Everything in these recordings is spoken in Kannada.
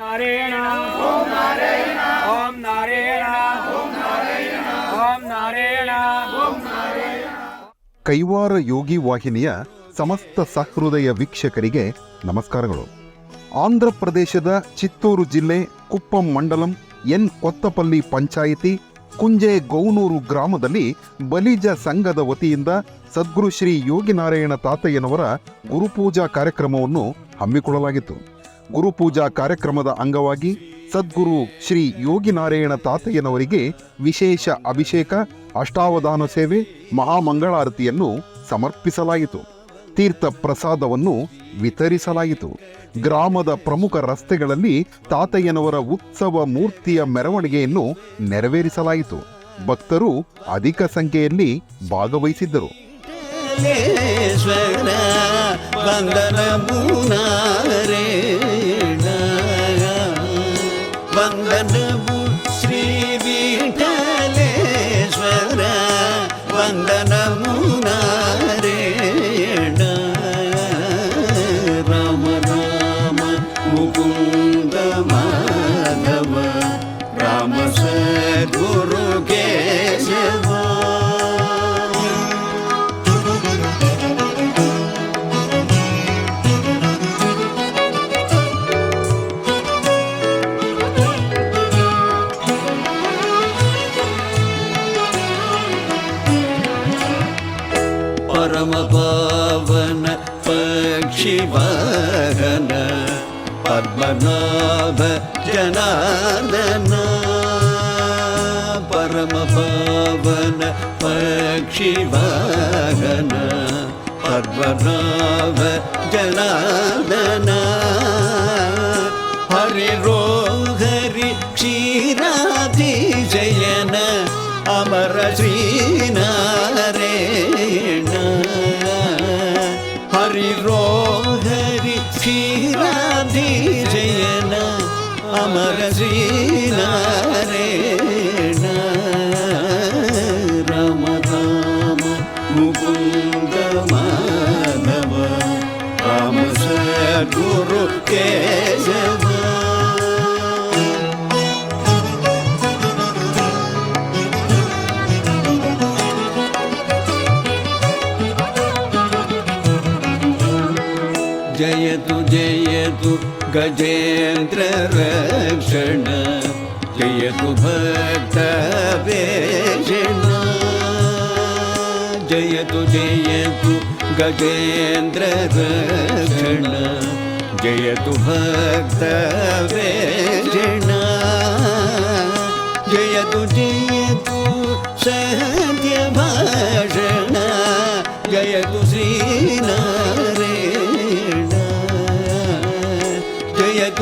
ಓಂ ನಾರಾಯಣ. ಓಂ ನಾರಾಯಣ. ಓಂ ನಾರಾಯಣ. ಓಂ ನಾರಾಯಣ. ಓಂ ನಾರಾಯಣ ಕೈವಾರ ಯೋಗಿ ವಾಹಿನಿಯ ಸಮಸ್ತ ಸಹೃದಯ ವೀಕ್ಷಕರಿಗೆ ನಮಸ್ಕಾರಗಳು. ಆಂಧ್ರ ಪ್ರದೇಶದ ಚಿತ್ತೂರು ಜಿಲ್ಲೆ ಕುಪ್ಪಂ ಮಂಡಲಂ ಎನ್ ಕೊತ್ತಪಲ್ಲಿ ಪಂಚಾಯಿತಿ ಕುಂಜೆ ಗೌನೂರು ಗ್ರಾಮದಲ್ಲಿ ಬಲಿಜ ಸಂಘದ ವತಿಯಿಂದ ಸದ್ಗುರು ಶ್ರೀ ಯೋಗಿನಾರಾಯಣ ತಾತಯ್ಯನವರ ಗುರುಪೂಜಾ ಕಾರ್ಯಕ್ರಮವನ್ನು ಹಮ್ಮಿಕೊಳ್ಳಲಾಗಿತ್ತು. ಗುರುಪೂಜಾ ಕಾರ್ಯಕ್ರಮದ ಅಂಗವಾಗಿ ಸದ್ಗುರು ಶ್ರೀ ಯೋಗಿ ನಾರಾಯಣ ತಾತಯ್ಯನವರಿಗೆ ವಿಶೇಷ ಅಭಿಷೇಕ, ಅಷ್ಟಾವಧಾನ ಸೇವೆ, ಮಹಾಮಂಗಳಾರತಿಯನ್ನು ಸಮರ್ಪಿಸಲಾಯಿತು. ತೀರ್ಥ ಪ್ರಸಾದವನ್ನು ವಿತರಿಸಲಾಯಿತು. ಗ್ರಾಮದ ಪ್ರಮುಖ ರಸ್ತೆಗಳಲ್ಲಿ ತಾತಯ್ಯನವರ ಉತ್ಸವ ಮೂರ್ತಿಯ ಮೆರವಣಿಗೆಯನ್ನು ನೆರವೇರಿಸಲಾಯಿತು. ಭಕ್ತರು ಅಧಿಕ ಸಂಖ್ಯೆಯಲ್ಲಿ ಭಾಗವಹಿಸಿದ್ದರು. परम पावन पक्षिवाहन पद्मनाभ जनार्दन परम पावन पक्षिवाहन पद्मनाभ जनार्दन हरिरो हरि क्षीराधिजयन अमर श्रीनारेण జయన అమర శ్రీనారేణ రామ రామ ముకుంద మాధవ రామ సద్గురు కేశవ जयतु गजेन्द्ररक्षण जयतु भक्तवेषण जयतु जयतु गजेन्द्ररक्षण जयतु भक्तवेषण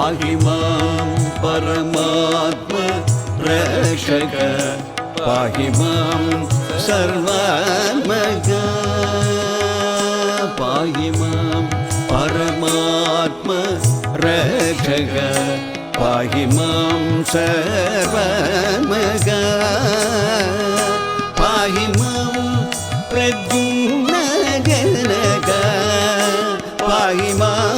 पाहिमां परमात्म रक्षक पाहिमां सर्वात्मज पाहिमां परमात्म रक्षक पाहिमां सर्वात्मज पाहिमां प्रद्युम्न जनक पाहिमां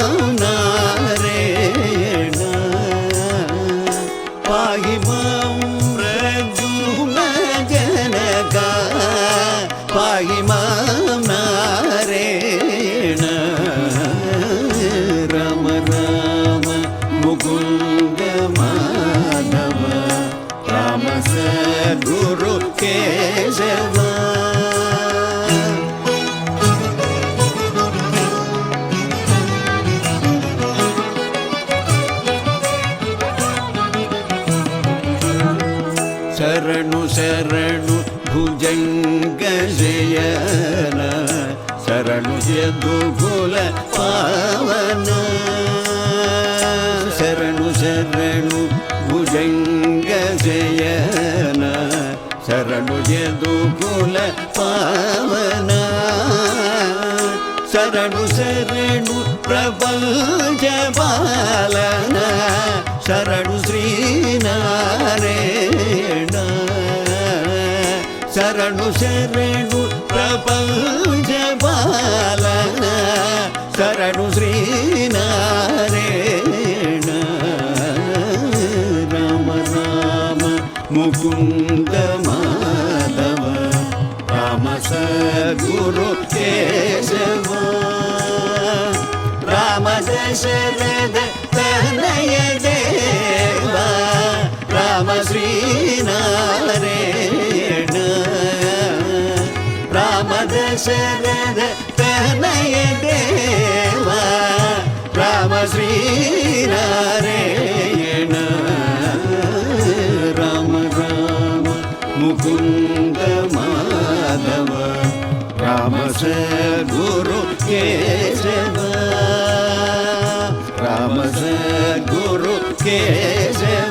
ಶರಣು ಶರಣು ಭುಜಂಗ ಜಯನ ಶರಣು ಯದುಕುಲ ಪಾವನ ಶರಣು ಶರಣು ಭುಜ ಭುಜಂಗ ಜಯನ ಶರಣು ಯದುಕುಲ ಪಾವನ ಶರಣು ಶರಣು ಪ್ರಪಂಚ ಪಾಲನ ಶರಣು ಶ್ರೀನಾರಾಯಣ ಶರಣು ಶರಣು ಪ್ರಪಂಚ ಪಾಲನ ಶರಣು ಶ್ರೀನಾರಾಯಣ ರಾಮ ರಾಮ ಮುಕುಂದ ಮಾಧವ ರಾಮ ಸದ್ಗುರು ಕೇಶವ ರಾಮ ದಶರಥ ತನಯ ದೇವ ರಾಮ ಶ್ರೀನಾರಾಯಣ ದಶರಥ ತನಯ ದೇವ ರಾಮ ಶ್ರೀನಾರಾಯಣ ರಾಮ ರಾಮ ಮುಕುಂದ ಮಾಧವ ರಾಮ ಸದ್ಗುರು ಕೇಶವ ರಾಮ ಸದ್ಗುರು ಕೇಶವ